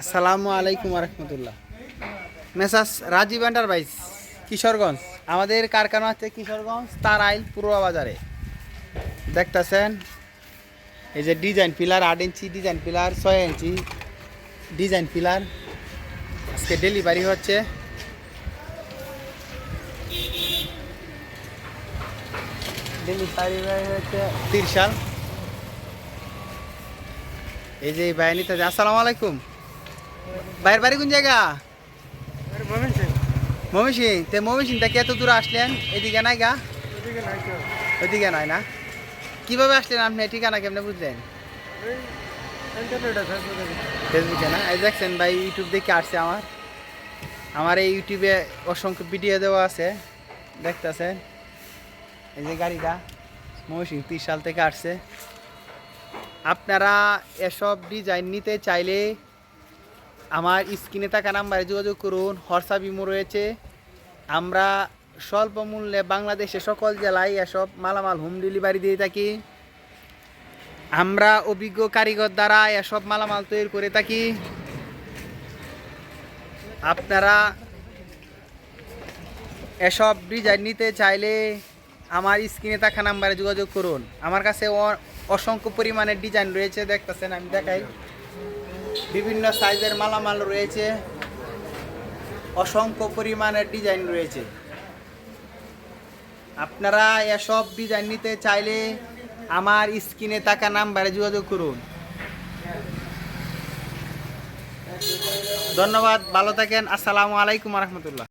আসসালামু আলাইকুম রহমতুল্লাহ মেসাস রাজীব এন্টারপ্রাইজ কিশোরগঞ্জ। আমাদের কারখানা হচ্ছে কিশোরগঞ্জ তার আইল পূর্ব বাজারে। দেখতেছেন এই যে ডিজাইন পিলার আট ইঞ্চি ডিজাইন পিলার ছয় ইঞ্চি ডিজাইন পিলার। আজকে ডেলিভারি হচ্ছে ডেলিভারি হচ্ছে তিরশাল। এই যে এই ভাই নিতে আসসালামু আলাইকুম। বাইরের বাড়ি কোন জায়গা? মমি সিং তে মমি সিং থেকে এত দূরে আসলেন? এদিকে নাই গা? ওইদিকে নাই না? কীভাবে আসলেন আপনি? ঠিকানা কেমনে বুঝলেন? ফেসবুকে না? এই দেখছেন ভাই ইউটিউব দেখে আসছে আমার। আমার এই ইউটিউবে অসংখ্য ভিডিও দেওয়া আছে। দেখতেছেন? এই যে গাড়িটা ময়সিং তিরিশ সাল থেকে আসছে। আপনারা এসব ডিজাইন নিতে চাইলে আমার স্ক্রিনে থাকা নাম্বারে যোগাযোগ করুন হর্ষা বিমো রয়েছে। আমরা স্বল্প মূল্যে বাংলাদেশে সকল জেলায় এসব মালামাল হোম ডেলিভারি দিয়ে থাকি। আমরা অভিজ্ঞ কারিগর দ্বারা এসব মালামাল তৈরি করে থাকি। আপনারা এসব ডিজাইন নিতে চাইলে আমার স্ক্রিনে থাকা নাম্বারে যোগাযোগ করুন। আমার কাছে অসংখ্য পরিমাণের ডিজাইন রয়েছে, দেখতেছেন, আমি দেখাই। বিভিন্ন সাইজের মালামাল রয়েছে। অসংখ্য পরিমাণের ডিজাইন রয়েছে। আপনারা এসব ডিজাইন নিতে চাইলে আমার স্ক্রিনে থাকা নাম্বারে যোগাযোগ করুন। ধন্যবাদ, ভালো থাকেন। আসসালামু আলাইকুম রহমতুল্লাহ।